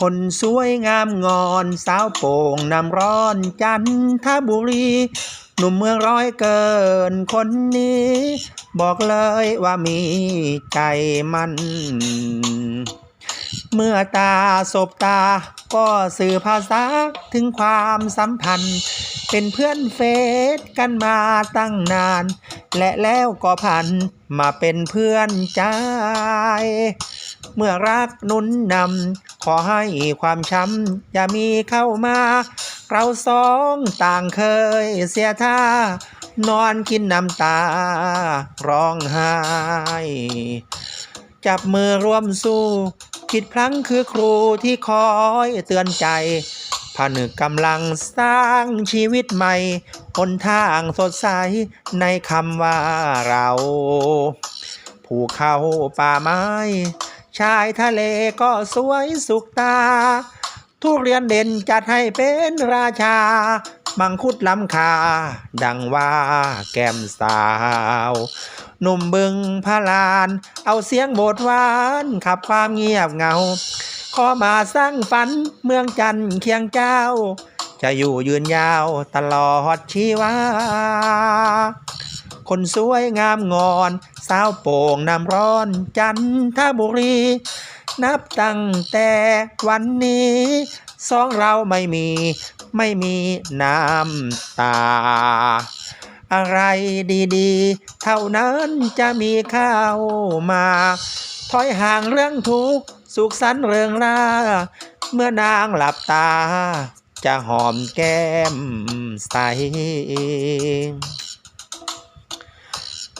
คนสวยงามงอนสาวโป่งน้ำร้อนจันทบุรี หนุ่มเมืองร้อยเกินคนนี้ บอกเลยว่ามีใจมันเมื่อตาสบตาก็สื่อภาษาถึงความสัมพันธ์ เป็นเพื่อนเฟซกันมาตั้งนาน และแล้วก็พันมาเป็นเพื่อนใจ เมื่อรักนุนนำ ขอให้ความช้ำอย่ามีเข้ามา เราสองต่างเคยเสียท่า นอนกินน้ำตา ร้องไห้ จับมือร่วมสู้ผิดพลั้งคือครูที่คอยเตือนใจผนึกกำลังสร้างชีวิตใหม่หนทางสดใสในคำว่าเรา ภูเขาป่าไม้ ชายทะเลก็สวยสุขตา ทุเรียนเด่นจัดให้เป็นราชา มังคุดล้ำคา ดังว่าแก้มสาว หนุ่มบึงพระลาน เอาเสียงโบดหวานขับความเงียบเหงา ขอมาสร้างฝันเมืองจันเคียงเจ้า จะอยู่ยืนยาวตลอดชีวา คนสวยงามงอน สาวโป่งน้ำร้อนจันทบุรี นับตั้งแต่วันนี้สองเราไม่มีไม่มีน้ำตา อะไรดีๆ เท่านั้นจะมีเข้ามา ถอยห่างเรื่องทุกข์สุขสันต์เริงร่า เมื่อนางหลับตา จะหอมแก้มใส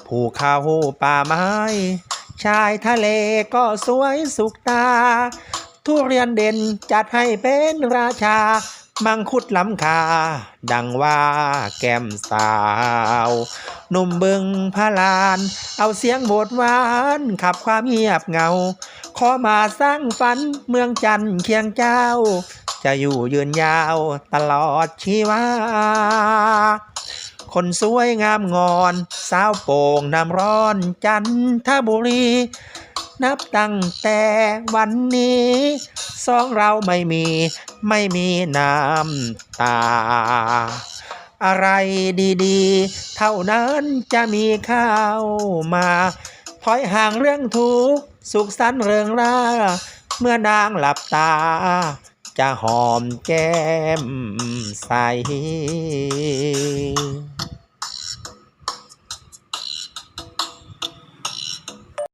ภูเขาป่าไม้ ชายทะเลก็สวยสุขตา ทุเรียนเด่นจัดให้เป็นราชา มังคุดล้ำคา ดังว่าแก้มสาว หนุ่มบึงพระลาน เอาเสียงโบดหวาน ขับความเงียบเหงา ขอมาสร้างฝันเมืองจันทร์เคียงเจ้า จะอยู่ยืนยาวตลอดชีวา คนสวยงามงอน สาวโป่งน้ำร้อนจันทบุรี นับตั้งแต่วันนี้สองเราไม่มี ไม่มีน้ำตา อะไรดีๆ เท่านั้นจะมีข้าวมาถอยห่างเรื่องทุกสุขสันต์เริงร่าเมื่อนางหลับตา จะหอมแก้มใส